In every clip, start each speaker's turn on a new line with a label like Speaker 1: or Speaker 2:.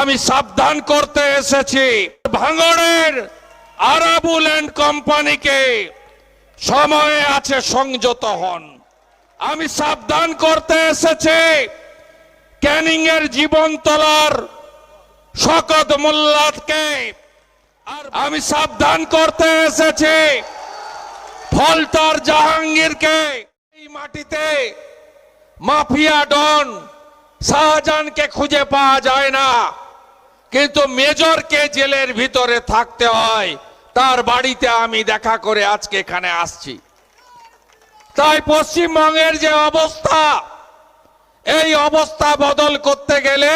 Speaker 1: আমি সাবধান করতে এসেছি। ভাঙড়ের আরাবুল অ্যান্ড কোম্পানিকে সময়ে আছে সংযত হন। আমি সাবধান করতে এসেছি। ক্যানিং এর জীবন তোলার শকত মোল্লাদকে। আর আমি সাবধান করতে এসেছি। ফলতার জাহাঙ্গীরকে। এই মাটিতে মাফিয়া ডন শাহজাহানকে খুঁজে পাওয়া যায় না। কিন্তু মেজরকে জেলের ভিতরে থাকতে হয়। তার বাড়িতে আমি দেখা করে আজকে এখানে আসছি। তাই পশ্চিমবঙ্গের যে অবস্থা, এই অবস্থা বদল করতে গেলে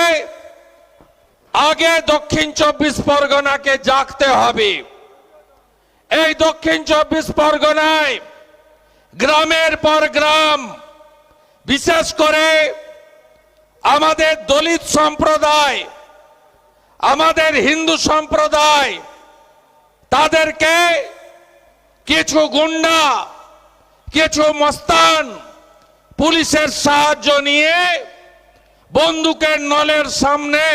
Speaker 1: আগে দক্ষিণ চব্বিশ পরগনাকে জাগতে হবে। এই দক্ষিণ চব্বিশ পরগনায় গ্রামের পর গ্রাম, বিশেষ করে আমাদের দলিত সম্প্রদায় আমাদের হিন্দু সম্প্রদায়, তাদেরকে কিছু গুন্ডা, কিছু মস্তান পুলিশের সাহায্য নিয়ে বন্দুকের নলের সামনে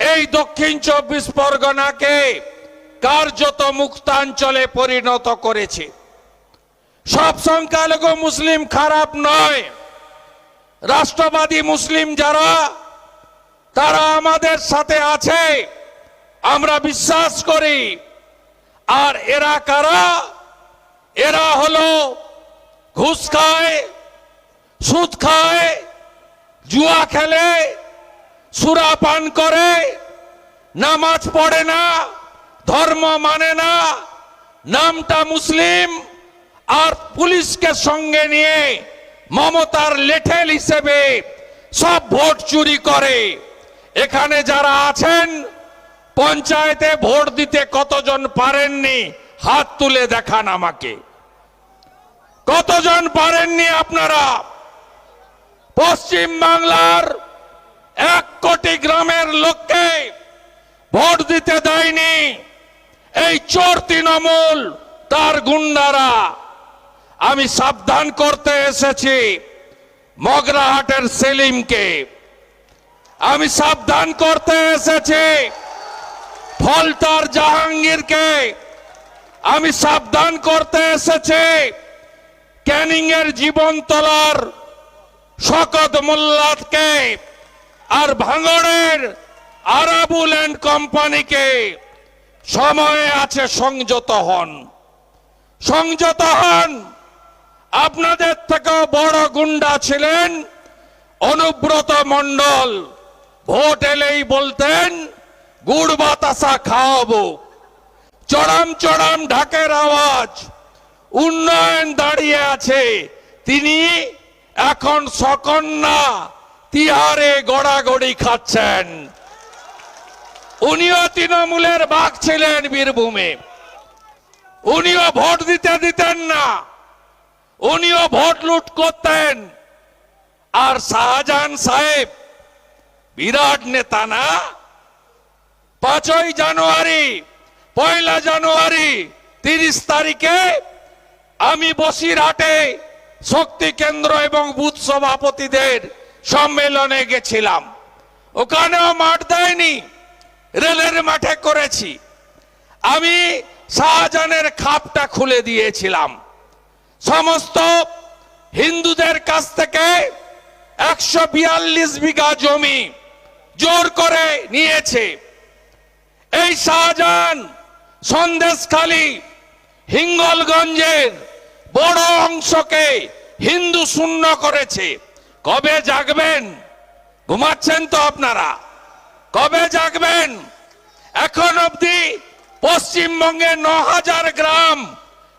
Speaker 1: এই দক্ষিণ চব্বিশ পরগনাকে কার্যত মুক্তাঞ্চলে পরিণত করেছে। সব সংখ্যালঘু মুসলিম খারাপ নয়। রাষ্ট্রবাদী মুসলিম যারা তারা আমাদের সাথে আছে। আমরা বিশ্বাস করি। আর এরা কারা? এরা হলো ঘুষ খায়, সুদ খায়, জুয়া খেলে, সুরা পান করে, নামাজ পড়ে না, ধর্ম মানে না, নামটা মুসলিম, আর পুলিশকে সঙ্গে নিয়ে মমতার লেঠেল হিসেবে সব ভোট চুরি করে। এখানে যারা আছেন, পঞ্চায়েতে ভোট দিতে কতজন পারেননি, হাত তুলে দেখান আমাকে। কতজন পারেননি আপনারা? পশ্চিম বাংলার এক কোটি গ্রামের লোককে ভোট দিতে দেয়নি। এই চোর তৃণমূল, তার গুন্ডারা। আমি সাবধান করতে এসেছি মগরাহাটের সেলিমকে। আমি সাবধান করতে এসেছি। ফলতার জাহাঙ্গীরকে আমি সাবধান করতে এসেছি। ক্যানিং এর জীবন তোলার শকত মোল্লাদকে আর ভাঙড়ের আরাবুল অ্যান্ড কোম্পানিকে সময়ে আছে সংযত হন। সংযত হন। আপনাদের থেকেও বড় গুন্ডা ছিলেন অনুব্রত মণ্ডল। ভোট এলেই বলতেন, গুড় বাতাসা খাওয়াবো। চড়াম চড়াম ঢাকের আওয়াজ, উন্নয়ন দাঁড়িয়ে আছে। তিনি এখন সকন্যা, তিহারে গড়াগড়ি খাচ্ছেন। উনিও তৃণমূলের বাঘ ছিলেন বীরভূমে। উনিও ভোট দিতে দিতেন না। উনিও ভোট লুট করতেন। আর শাহজাহান সাহেব বিরাট নেতা না? পাঁচই জানুয়ারি, পয়লা জানুয়ারি, তিরিশ তারিখে আমি বসিরহাটে শক্তি কেন্দ্র এবং বুথ সভাপতিদের সম্মেলনে গেছিলাম। ওখানেও মাঠ দেয়নি, রেলের মাঠে করেছি। আমি শাহজাহানের খাপটা খুলে দিয়েছিলাম। সমস্ত হিন্দুদের কাছ থেকে একশো বিয়াল্লিশ বিঘা জমি জোর করে নিয়েছে। এই শাহজাহান সন্দেশখালী হিঙ্গলগঞ্জের বড় অংশকে হিন্দু শূন্য করেছে। কবে জাগবেন? ঘুমাচ্ছেন তো আপনারা। কবে জাগবেন? এখন অবধি পশ্চিমবঙ্গে ন হাজার গ্রাম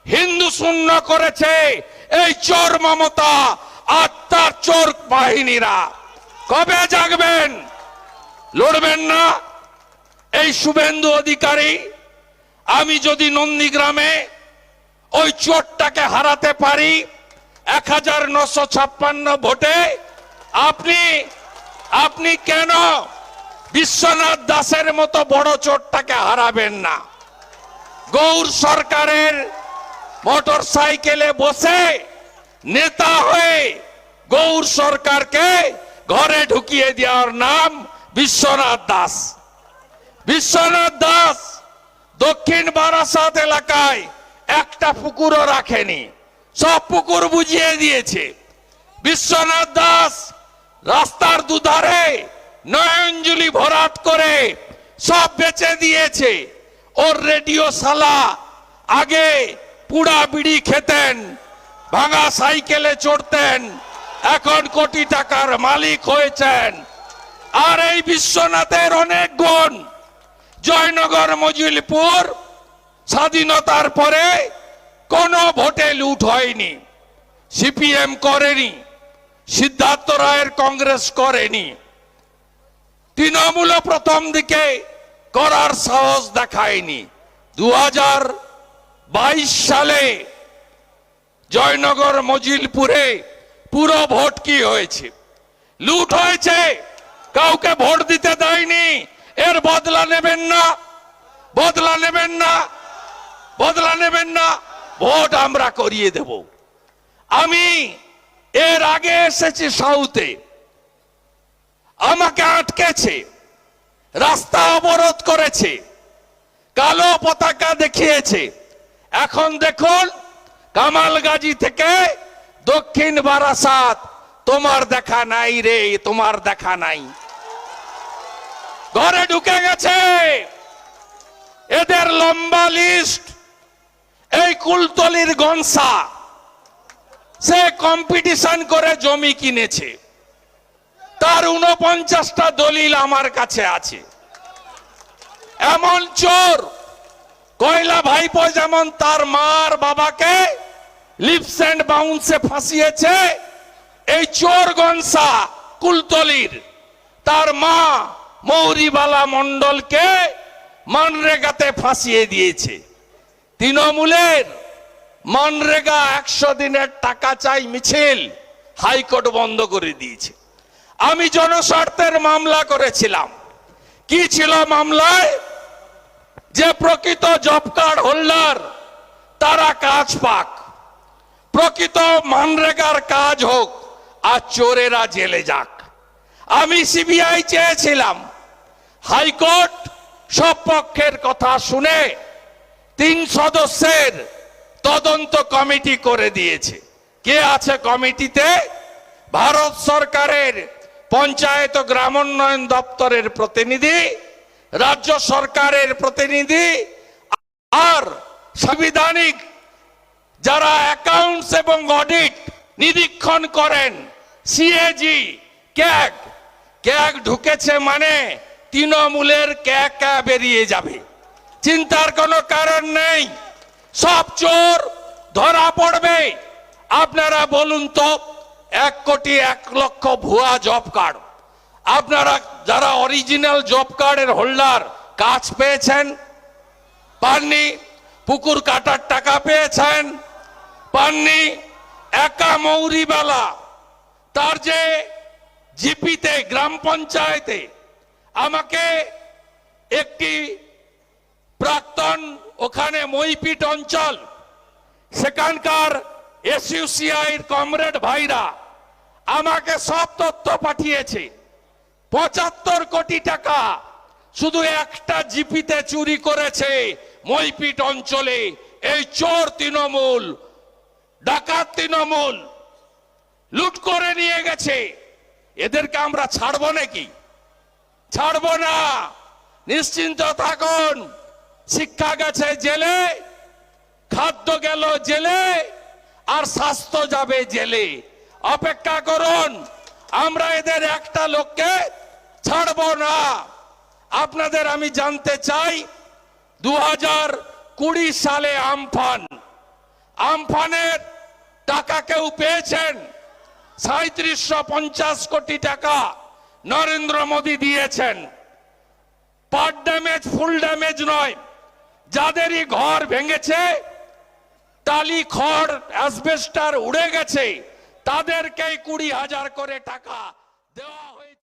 Speaker 1: হিন্দু শূন্য করেছে এই চোর মমতা আর তার চোর বাহিনীরা। কবে জাগবেন? লড়বেন না। এই শুভেন্দু অধিকারী, আমি যদি নন্দীগ্রামে ওই চোরটাকে হারাতে পারি, এক হাজার নশো ছাপ্পান্ন ভোটে, আপনি আপনি কেন বিশ্বনাথ দাসের মতো বড় চোরটাকে হারাবেন না? গৌর সরকারের মোটর সাইকেলে বসে নেতা হয়ে গৌর সরকারকে ঘরে ঢুকিয়ে দেওয়ার নাম বিশ্বনাথ দাস। বিশ্বনাথ দাস দক্ষিণ বারাসাত এলাকায় একটা পুকুরও রাখেনি। সব পুকুর বুঝিয়ে দিয়েছে। বিশ্বনাথ দাস রাস্তার দুধারে নয়নজুলি ভরাট করে সব বেচে দিয়েছে। ওর রেডিও শালা আগে পুড়া বিড়ি খেতেন, ভাঙা সাইকেলে চড়তেন, এখন কোটি টাকার মালিক হয়েছেন। আর এই বিশ্বনাথের অনেক গুণ। জয়নগর, মজিলপুর স্বাধীনতার পরে কোনো ভোটে লুট হয়নি। সিপিএম করেনি, সিদ্ধার্থ রায়ের কংগ্রেস করেনি। তৃণমূল প্রথম দিকে করার সাহস দেখায়নি। দু হাজার বাইশ সালে জয়নগর, মজিলপুরে পুরো ভোট কি হয়েছে? লুট হয়েছে কাউকে ভোট দিতে দেয়নি। এর বদলা নেবেন না। বদলা নেবেন না। বদলা নেবেন না। ভোট আমরা করিয়ে দেব। আমি এর আগে এসেছি সাউথে। আমাকে আটকেছে। রাস্তা অবরোধ করেছে। কালো পতাকা দেখিয়েছে। এখন দেখুন, কামালগাজী থেকে দক্ষিণ বারাসাত, তোমার দেখা নাই রে, তোমার দেখা নাই। ঘরে ঢুকে গেছে। এদের লম্বা লিস্ট এই কুলতলির গনসা, সে কম্পিটিশন করে জমি কিনেছে। তার উনপঞ্চাশটা দলিল আমার কাছে আছে। এমন চোর, কয়লা ভাইপো যেমন তার মার বাবাকে লিপস অ্যান্ড বাউন্সে ফাঁসিয়েছে, এই চোর গনসা কুলতলির, তার মা মৌরিবালা মন্ডলকে মানরেগাতে ফাঁসিয়ে দিয়েছে। তৃণমূলের মানরেগা একশো দিনের টাকা চাই মিছিল হাইকোর্ট বন্ধ করে দিয়েছে। আমি জনস্বার্থের মামলা করেছিলাম। কি ছিল মামলায়? যে প্রকৃত জব কার্ড হোল্ডার, তারা কাজ পাক। প্রকৃত মানরেগার কাজ হোক, আর চোরেরা জেলে যাক। আমি সিবিআই চেয়েছিলাম। হাইকোর্ট সব পক্ষের কথা শুনে তিন সদস্যের তদন্ত কমিটি করে দিয়েছে। কে আছে কমিটিতে? ভারত সরকারের পঞ্চায়েত গ্রামোন্নয়ন দপ্তরের প্রতিনিধি, রাজ্য সরকারের প্রতিনিধি আর সাংবিধানিক যারা অ্যাকাউন্টস এবং অডিট নিরীক্ষণ করেন, সিএজি, ক্যাগ। ক্যাগ ঢুকেছে মানে তৃণমূলের ক্যাগ ক্যা বেরিয়ে যাবে। চিন্তার কোনো কারণ নেই। সব চোর ধরা পড়বে। আপনারা বলুন তো, এক কোটি এক লক্ষ ভুয়া জব কার্ড। আপনারা যারা অরিজিনাল জব কার্ডের হোল্ডার, কাজ পেয়েছেন, পাননি, পুকুর কাটার টাকা পেয়েছেন, পাননি, একা মৌরিবালা, তার যে জিপিতে, গ্রাম পঞ্চায়েতে আমাকে একটি প্রাক্তন ওখানে মইপিট অঞ্চল, সেখানকার এসইউসিআই কমরেড ভাইরা আমাকে সব তথ্য পাঠিয়েছে। পঁচাত্তর কোটি টাকা শুধু একটা জিপিতে চুরি করেছে মইপিট অঞ্চলে, এই চোর তৃণমূল, ডাকাত তৃণমূল, লুট করে নিয়ে গেছে। এদেরকে আমরা ছাড়বো নাকি? ছাড়বো না। নিশ্চিন্ত থাকুন, শিক্ষা গেছে জেলে, খাদ্য গেল জেলে, আর স্বাস্থ্য যাবে জেলে। অপেক্ষা করুন, আমরা এদের একটা লোককে ছাড়বো না। আপনাদের আমি জানতে চাই দু কুড়ি সালে আমফান, আমফানের টাকা কেউ পেয়েছেন? সাঁত্রিশশো কোটি টাকা। নরেন্দ্র মোদী দিয়েছেন। পার্ট ড্যামেজ, ফুল ড্যামেজ নয়। যাদেরই ঘর ভেঙেছে, টালি খড়, অ্যাসবেস্টার উড়ে গেছে, তাদেরকেই কুড়ি হাজার করে টাকা দেওয়া